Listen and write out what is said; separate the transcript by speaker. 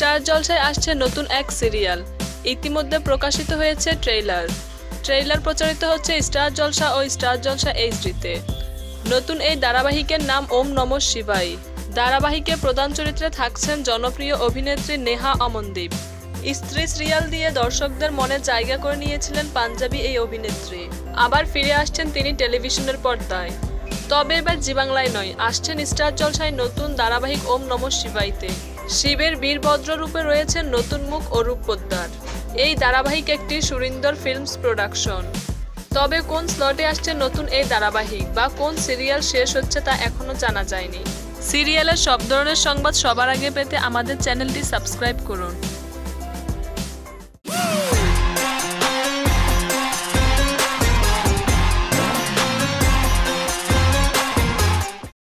Speaker 1: জলসায় আসছে নতুন এক সিরিয়াল। ইতিমধ্যে প্রকাশিত হয়েছে ট্রেইলার। ট্রেইলার প্রচারিত হচ্ছে স্টার জলসা ও স্টার জলসা এইচডিতে। নতুন এই ধারাবাহিকের নাম ওম নম শিবাই ধারাবাহিকে প্রধান চরিত্রে থাকছেন জনপ্রিয় অভিনেত্রী নেহা অমনদীপ। স্ত্রী সিরিয়াল দিয়ে দর্শকদের মনে জায়গা করে নিয়েছিলেন পাঞ্জাবি এই অভিনেত্রী। আবার ফিরে আসছেন তিনি টেলিভিশনের পর্দায়। তবে এবার জি বাংলায় নয়, আসছেন স্টার জলসায় নতুন ধারাবাহিক ওম নম শিবাইতে। শিবের বীরভদ্র রূপে রয়েছেন নতুন মুখ অরূপ পোদ্দার। এই ধারাবাহিক একটি সুরিন্দর ফিল্মস প্রোডাকশন। তবে কোন স্লটে আসছে নতুন এই ধারাবাহিক বা কোন সিরিয়াল শেষ হচ্ছে তা এখনও জানা যায়নি। সিরিয়ালের সব ধরনের সংবাদ সবার আগে পেতে আমাদের চ্যানেলটি সাবস্ক্রাইব করুন।